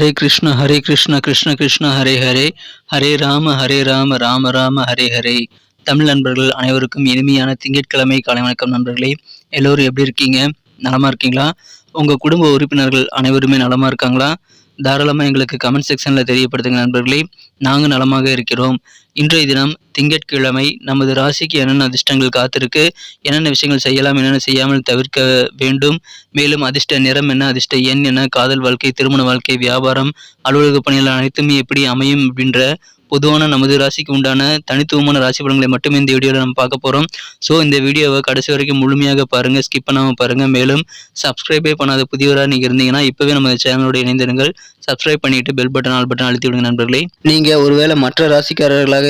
ஹரே கிருஷ்ண ஹரே கிருஷ்ண கிருஷ்ண கிருஷ்ண ஹரே ஹரே. ஹரே ராம ஹரே ராம ராம ராம ஹரே ஹரே. தமிழ் நண்பர்கள் அனைவருக்கும் இனிமையான திங்கட்கிழமை காலை வணக்கம் நண்பர்களே. எல்லோரும் எப்படி இருக்கீங்க? நலமா இருக்கீங்களா? உங்க குடும்ப உறுப்பினர்கள் அனைவருமே நலமா இருக்காங்களா? தாராளமாக எங்களுக்கு கமெண்ட் செக்ஷனில் தெரியப்படுத்துங்க நண்பர்களே. நாங்கள் நலமாக இருக்கிறோம். இன்றைய தினம் திங்கட்கிழமை நமது ராசிக்கு என்னென்ன அதிர்ஷ்டங்கள் காத்திருக்கு என்னென்ன விஷயங்கள் செய்யலாம் என்னென்ன செய்யாமல் தவிர்க்க வேண்டும் மேலும் அதிர்ஷ்ட நிறம் என்ன அதிர்ஷ்ட எண் என்ன காதல் வாழ்க்கை திருமண வாழ்க்கை வியாபாரம் அலுவலக பணிகள் அனைத்துமே எப்படி அமையும் அப்படின்ற பொதுவான நமது ராசிக்கு உண்டான தனித்துவமான ராசி பலன்களை மட்டுமே இந்த வீடியோவில் நம்ம பார்க்க போகிறோம் ஸோ இந்த வீடியோவை கடைசி வரைக்கும் முழுமையாக பாருங்கள் ஸ்கிப் பண்ணாமல் பாருங்கள் மேலும் சப்ஸ்கிரைபே பண்ணாத புதியவராக நீங்கள் இருந்தீங்கன்னா இப்போவே நம்ம சேனலோட இணைந்திருங்கள். சப்ஸ்கிரைப் பண்ணிட்டு பெல் பட்டன் ஆல் பட்டன் அழுத்தி விடுங்க நண்பர்களே. நீங்கள் ஒருவேளை மற்ற ராசிக்காரர்களாக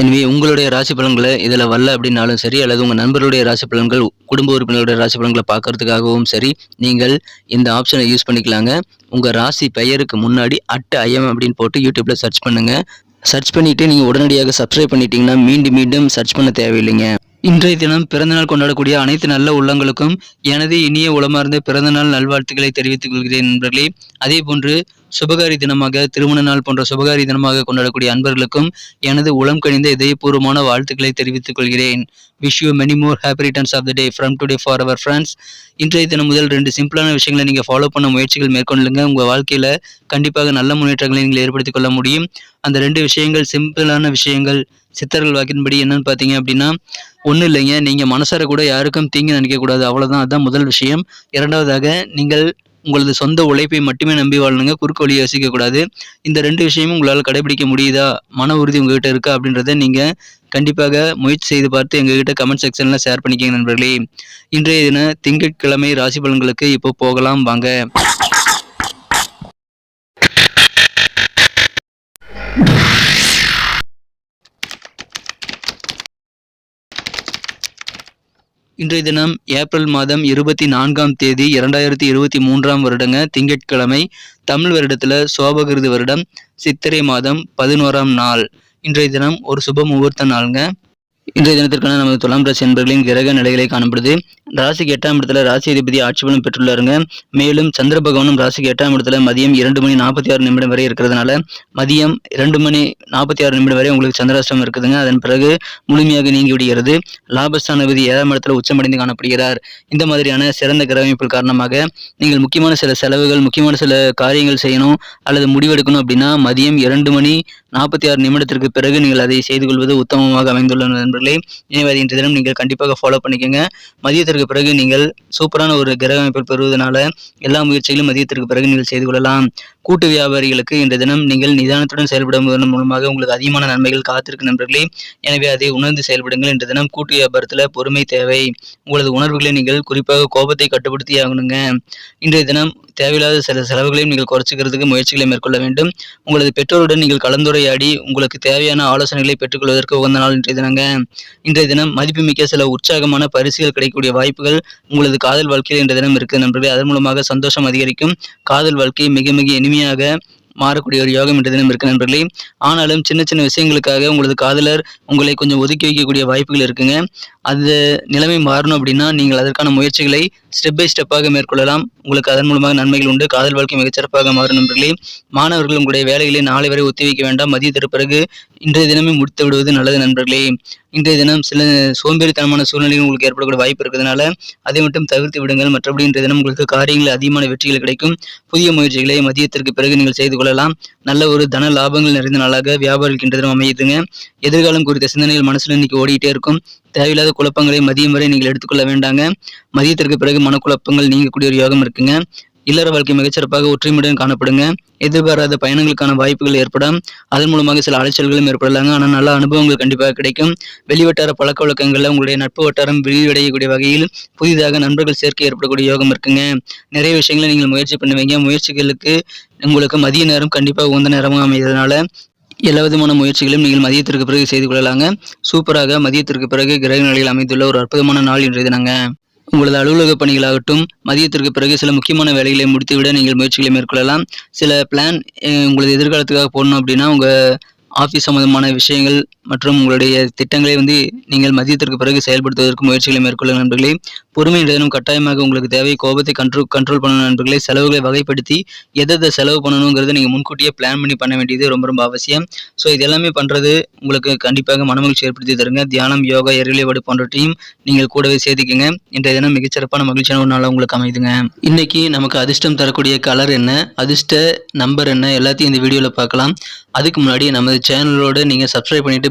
எனவே உங்களுடைய ராசி பலன்களை இதில் வரல அப்படின்னாலும் சரி அல்லது உங்கள் நண்பர்களுடைய ராசி பலன்கள் குடும்ப உறுப்பினர்களுடைய ராசி பலன்களை பார்க்கறதுக்காகவும் சரி நீங்கள் இந்த ஆப்ஷனை யூஸ் பண்ணிக்கலாங்க. உங்கள் ராசி பெயருக்கு முன்னாடி அட் ஐஎம் அப்படின்னு போட்டு யூடியூப்பில் சர்ச் பண்ணுங்கள் சர்ச் பண்ணிவிட்டு நீங்கள் உடனடியாக சப்ஸ்கிரைப் பண்ணிட்டீங்கன்னா மீண்டும் மீண்டும் சர்ச் பண்ண தேவையில்லைங்க. இன்றைய தினம் பிறந்தநாள் கொண்டாடக்கூடிய அனைத்து நல்ல உள்ளங்களுக்கும் எனது இனிய உளமார்ந்த பிறந்தநாள் நல்வாழ்த்துக்களை தெரிவித்துக் கொள்கிறேன் நண்பர்களே. அதே போன்று சுபகாரி தினமாக திருமண நாள் போன்ற சுபகாரி தினமாக கொண்டாடக்கூடிய அன்பர்களுக்கும் எனது உளம் கணிந்த இதயபூர்வமான வாழ்த்துக்களை தெரிவித்துக் கொள்கிறேன். Wish you many more happy returns of the day from today for our friends இன்றைய தினம் முதல் ரெண்டு சிம்பிளான விஷயங்களை நீங்கள் ஃபாலோ பண்ண முயற்சிகள் மேற்கொள்ளுங்க. உங்கள் வாழ்க்கையில் கண்டிப்பாக நல்ல முன்னேற்றங்களை நீங்கள் ஏற்படுத்திக் கொள்ள முடியும். அந்த ரெண்டு விஷயங்கள் சிம்பிளான விஷயங்கள் சித்தர்கள் வாக்கின்படி என்னன்னு பார்த்தீங்க அப்படின்னா ஒன்றும் இல்லைங்க நீங்கள் மனசார கூட யாருக்கும் தீங்கு நினைக்கக்கூடாது அவ்வளோதான் அதுதான் முதல் விஷயம். இரண்டாவதாக நீங்கள் உங்களது சொந்த உழைப்பை மட்டுமே நம்பி வாழணுங்க குறுக்கு வழியை யோசிக்கக்கூடாது இந்த ரெண்டு விஷயமும் உங்களால் கடைபிடிக்க முடியுதா? மன உறுதி உங்ககிட்ட இருக்கா அப்படின்றத நீங்கள் கண்டிப்பாக முயற்சி செய்து பார்த்து எங்ககிட்ட கமெண்ட் செக்ஷனில் ஷேர் பண்ணிக்கங்க நண்பர்களே. இன்றைய தின திங்கட்கிழமை ராசி பலன்களுக்கு இப்போ போகலாம் வாங்க. இன்றைய தினம் ஏப்ரல் மாதம் இருபத்தி நான்காம் தேதி இரண்டாயிரத்தி இருபத்தி மூன்றாம் வருடங்க திங்கட்கிழமை தமிழ் வருடத்தில் சோபகிருது வருடம் சித்திரை மாதம் பதினோராம் நாள். இன்றைய தினம் ஒரு சுப முகூர்த்த நாளுங்க. இன்றைய தினத்திற்கான நமது துலாம் ராசி என்பர்களின் கிரக நிலைகளை காணப்படுது ராசிக்கு எட்டாம் இடத்துல ராசி அதிபதி ஆட்சி பலம் பெற்றுள்ளாருங்க. மேலும் சந்திர பகவானும் ராசிக்கு எட்டாம் இடத்துல மதியம் இரண்டு மணி நாற்பத்தி ஆறு நிமிடம் வரை இருக்கிறதுனால மதியம் இரண்டு மணி நாற்பத்தி ஆறு நிமிடம் வரை உங்களுக்கு சந்திராஷ்டம் இருக்குதுங்க. அதன் பிறகு முழுமையாக நீங்கி விடுகிறது. லாபஸ்தானபதி ஏழாம் இடத்துல உச்சமடைந்து காணப்படுகிறார். இந்த மாதிரியான சிறந்த கிரகமைப்பு காரணமாக நீங்கள் முக்கியமான சில செலவுகள் முக்கியமான சில காரியங்கள் செய்யணும் அல்லது முடிவெடுக்கணும் அப்படின்னா மதியம் இரண்டு மணி நாற்பத்தி ஆறு நிமிடத்திற்கு பிறகு நீங்கள் அதை செய்து கொள்வது உத்தமமாக அமைந்துள்ள நண்பர்களே. எனவே இன்றைய தினம் நீங்கள் கண்டிப்பாக ஃபாலோ பண்ணிக்கோங்க. மதியத்திற்கு பிறகு நீங்கள் சூப்பரான ஒரு கிரக அமைப்பை பெறுவதனால எல்லா முயற்சிகளும் மதியத்திற்கு பிறகு நீங்கள் செய்து கொள்ளலாம். கூட்டு வியாபாரிகளுக்கு இன்றைய தினம் நீங்கள் நிதானத்துடன் செயல்படுவதன் மூலமாக உங்களுக்கு அதிகமான நன்மைகள் காத்திருக்கு நண்பர்களே. எனவே அதை உணர்ந்து செயல்படுங்கள். இன்றைய தினம் கூட்டு வியாபாரத்தில் பொறுமை தேவை. உங்களது உணர்வுகளை நீங்கள் குறிப்பாக கோபத்தை கட்டுப்படுத்தி ஆகணுங்க. இன்றைய தினம் தேவையில்லாத சில செலவுகளையும் நீங்கள் குறைச்சிக்கிறதுக்கு முயற்சிகளை மேற்கொள்ள வேண்டும். உங்களது பெற்றோருடன் நீங்கள் கலந்துரையாடி உங்களுக்கு தேவையான ஆலோசனைகளை பெற்றுக்கொள்வதற்கு உகந்த நாள் இன்றைய தினங்க. இன்றைய தினம் மதிப்புமிக்க சில உற்சாகமான பரிசுகள் கிடைக்கக்கூடிய வாய்ப்புகள் உங்களது காதல் வாழ்க்கையில் இன்றைய தினம் இருக்குது நண்பர்களே. அதன் மூலமாக சந்தோஷம் அதிகரிக்கும். காதல் வாழ்க்கை மிக மிக இனிமையாக மாறக்கூடிய ஒரு யோகம் என்ற தினம் இருக்கு நண்பர்களே. ஆனாலும் சின்ன சின்ன விஷயங்களுக்காக உங்களது காதலர் உங்களை கொஞ்சம் ஒதுக்கி வைக்கக்கூடிய வாய்ப்புகள் இருக்குங்க. அந்த நிலைமை மாறணும் அப்படின்னா நீங்கள் அதற்கான முயற்சிகளை ஸ்டெப் பை ஸ்டெப்பாக மேற்கொள்ளலாம். உங்களுக்கு அதன் மூலமாக நன்மைகள் உண்டு. காதல் வாழ்க்கை மிகச்சிறப்பாக மாறும் நண்பர்களே. மாணவர்கள் உங்களுடைய வேலைகளை நாளை வரை ஒத்திவைக்க வேண்டாம். மதியத்திற்கு பிறகு இன்றைய தினமே முடித்து விடுவது நல்லது நண்பர்களே. இன்றைய தினம் சில சோம்பேறித்தனமான சூழ்நிலைகள் உங்களுக்கு ஏற்படக்கூடிய வாய்ப்பு இருக்கிறதுனால அதை மட்டும் தவிர்த்து விடுங்கள். மற்றபடி இன்றைய தினம் உங்களுக்கு காரியங்கள் அதிகமான வெற்றிகள் கிடைக்கும். புதிய முயற்சிகளை மதியத்திற்கு பிறகு நீங்கள் செய்து கொள்ளலாம். நல்ல ஒரு தன லாபங்கள் நிறைந்த நாளாக வியாபாரிகள் இன்றைய தினம் அமையுதுங்க எதிர்காலம் குறித்த சிந்தனைகள் மனசில் இன்னைக்கு ஓடிட்டே இருக்கும். தேவையில்லாத குழப்பங்களை மதியம் வரை நீங்கள் எடுத்துக்கொள்ள வேண்டாங்க. மதியத்திற்கு பிறகு மனக்குழப்பங்கள் நீங்கக்கூடிய ஒரு யோகம் இருக்குங்க. இல்லற வாழ்க்கை மிகச்சிறப்பாக ஒற்றுமையுடன் காணப்படுங்க. எதிர்பாராத பயணங்களுக்கான வாய்ப்புகள் ஏற்படும். அதன் மூலமாக சில அலைச்சல்களும் ஏற்படலாங்க. ஆனால் நல்ல அனுபவங்கள் கண்டிப்பாக கிடைக்கும். வெளிவட்டார பழக்க வழக்கங்களில் உங்களுடைய நட்பு வட்டாரம் விரிவடையக்கூடிய வகையில் புதிதாக நண்பர்கள் சேர்க்கை ஏற்படக்கூடிய யோகம் இருக்குங்க. நிறைய விஷயங்களை நீங்கள் முயற்சி பண்ணுவீங்க. முயற்சிகளுக்கு உங்களுக்கு மதிய நேரம் கண்டிப்பாக உந்த நேரமாக அமைகிறதுனால எல்லா விதமான முயற்சிகளையும் நீங்கள் மதியத்திற்கு பிறகு செய்து கொள்ளலாங்க. சூப்பராக மதியத்திற்கு பிறகு கிரக நிலையில் அமைந்துள்ள ஒரு அற்புதமான நாள் இன்றைய தினங்க. உங்களது அலுவலக பணிகளாகட்டும் மதியத்திற்கு பிறகு சில முக்கியமான வேலைகளை முடித்துவிட நீங்கள் முயற்சிகளை மேற்கொள்ளலாம். சில பிளான் உங்களது எதிர்காலத்துக்காக போடணும் அப்படின்னா உங்கள் ஆஃபீஸ் சம்மந்தமான விஷயங்கள் மற்றும் உங்களுடைய திட்டங்களை வந்து நீங்கள் மதியத்திற்கு பிறகு செயல்படுத்துவதற்கு முயற்சிகளை மேற்கொள்ள நண்பர்களே. பொறுமை தினம் கட்டாயமாக உங்களுக்கு தேவை கோபத்தை கண்ட்ரோல் கண்ட்ரோல் பண்ணணும் நண்பர்களே. செலவுகளை வகைப்படுத்தி எதை செலவு பண்ணணுங்கிறத நீங்கள் முன்கூட்டியே பிளான் பண்ணி பண்ண வேண்டியது ரொம்ப ரொம்ப அவசியம். ஸோ இது எல்லாமே பண்ணுறது உங்களுக்கு கண்டிப்பாக மனமகிழ்ச்சி ஏற்படுத்தி தருங்க. தியானம் யோகா எரிவழிபாடு போன்றவற்றையும் நீங்கள் கூடவே சேர்த்துக்கங்க. இன்றைய தினம் மிகச்சிறப்பான மகிழ்ச்சியான ஒரு நாளாக உங்களுக்கு அமைதுங்க. இன்னைக்கு நமக்கு அதிர்ஷ்டம் தரக்கூடிய கலர் என்ன அதிர்ஷ்ட நம்பர் என்ன எல்லாத்தையும் இந்த வீடியோவில் பார்க்கலாம். அதுக்கு முன்னாடி நமது சேனலோட நீங்கள் சப்ஸ்கிரைப் பண்ணிட்டு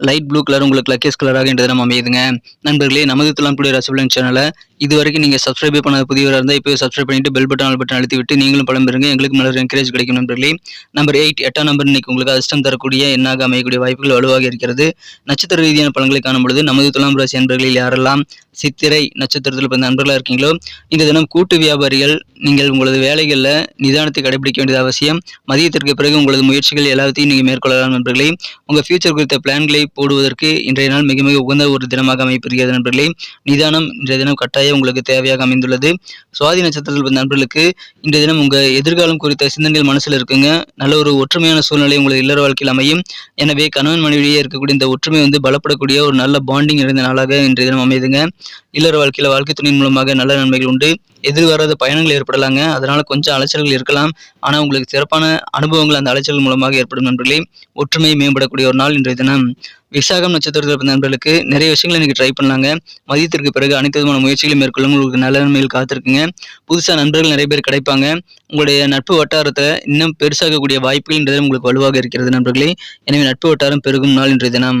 லைட் ப்ளூ கலர் உங்களுக்கு லக்கேஸ் கலராக இன்றைய நம்ம அமையுதுங்க நண்பர்களே நமது துலாம்புடைய ரசபலன் சேனலை இது வரைக்கும் நீங்கள் சப்ஸ்கிரைப் பண்ண புதியவராக இருந்தால் இப்போ சப்ஸ்கிரைப் பண்ணிட்டு பெல் பட்டன் ஆல் பட்டன் அழுத்தி விட்டு நீங்களும் பலம் பெறுங்க. எங்களுக்கு நல்ல என்கரேஜ் கிடைக்கும் நண்பர்களே. நம்பர் எயிட் எட்டாம் நம்பர் இன்னைக்கு உங்களுக்கு அதிர்ஷ்டம் தரக்கூடிய எண்ணாக அமையக்கூடிய வாய்ப்புகள் வலுவாக இருக்கிறது. நட்சத்திர ரீதியான பலன்களை காணும் பொழுது நமது துலாம் ராசி அன்பர்களில் யாரெல்லாம் சித்திரை நட்சத்திரத்தில் பிறந்த நண்பர்களாக இருக்கீங்களோ இந்த தினம் கூட்டு வியாபாரிகள் நீங்கள் உங்களது வேலைகளில் நிதானத்தை கடைபிடிக்க வேண்டியது அவசியம். மதியத்திற்கு பிறகு உங்களது முயற்சிகள் எல்லாத்தையும் நீங்கள் மேற்கொள்ளலாம் நண்பர்களே. உங்கள் ஃபியூச்சர் குறித்த பிளான்களை போடுவதற்கு இன்றைய நாள் மிக மிக உகந்த ஒரு தினமாக அமைப்பிருக்கிறது நண்பர்களே. நிதானம் இன்றைய தினம் கட்டாயம் உங்களுக்கு தேவையாக அமைந்துள்ளது. சுவாதி நட்சத்திரத்தில் நண்பர்களுக்கு இன்றைய தினம் உங்கள் எதிர்காலம் குறித்த சிந்தனைகள் மனசில் இருக்குங்க. நல்ல ஒரு ஒற்றுமையான சூழ்நிலை உங்களது இல்லற வாழ்க்கையில் அமையும். எனவே கணவன் மனைவியே இருக்கக்கூடிய இந்த ஒற்றுமை வந்து பலப்படக்கூடிய ஒரு நல்ல பாண்டிங் நிறைந்த நாளாக இன்றைய தினம் அமைதுங்க. இல்லற வாழ்க்கையில் வாழ்க்கை துணையின் மூலமாக நல்ல நன்மைகள் உண்டு. எதிர்வராத பயணங்கள் ஏற்படலாங்க. அதனால கொஞ்சம் அலைச்சல்கள் இருக்கலாம். ஆனால் உங்களுக்கு சிறப்பான அனுபவங்கள் அந்த அலைச்சல் மூலமாக ஏற்படும் நண்பர்களே. ஒற்றுமை மேம்படக்கூடிய ஒரு நாள் இன்றைய தினம். விசாகம் நட்சத்திரத்தில் பிறந்த நண்பர்களுக்கு நிறைய விஷயங்களை இன்னைக்கு ட்ரை பண்ணாங்க மதியத்திற்கு பிறகு அனைத்து விதமான முயற்சிகளை மேற்கொள்ளும் உங்களுக்கு நல்ல நன்மைகள் காத்திருக்குங்க. புதுசாக நண்பர்கள் நிறைய பேர் கிடைப்பாங்க. உங்களுடைய நட்பு வட்டாரத்தை இன்னும் பெருசாகக்கூடிய வாய்ப்புகள் இன்றைய உங்களுக்கு வலுவாக இருக்கிறது நண்பர்களே. எனவே நட்பு வட்டாரம் பெருகும் நாள் இன்றைய தினம்.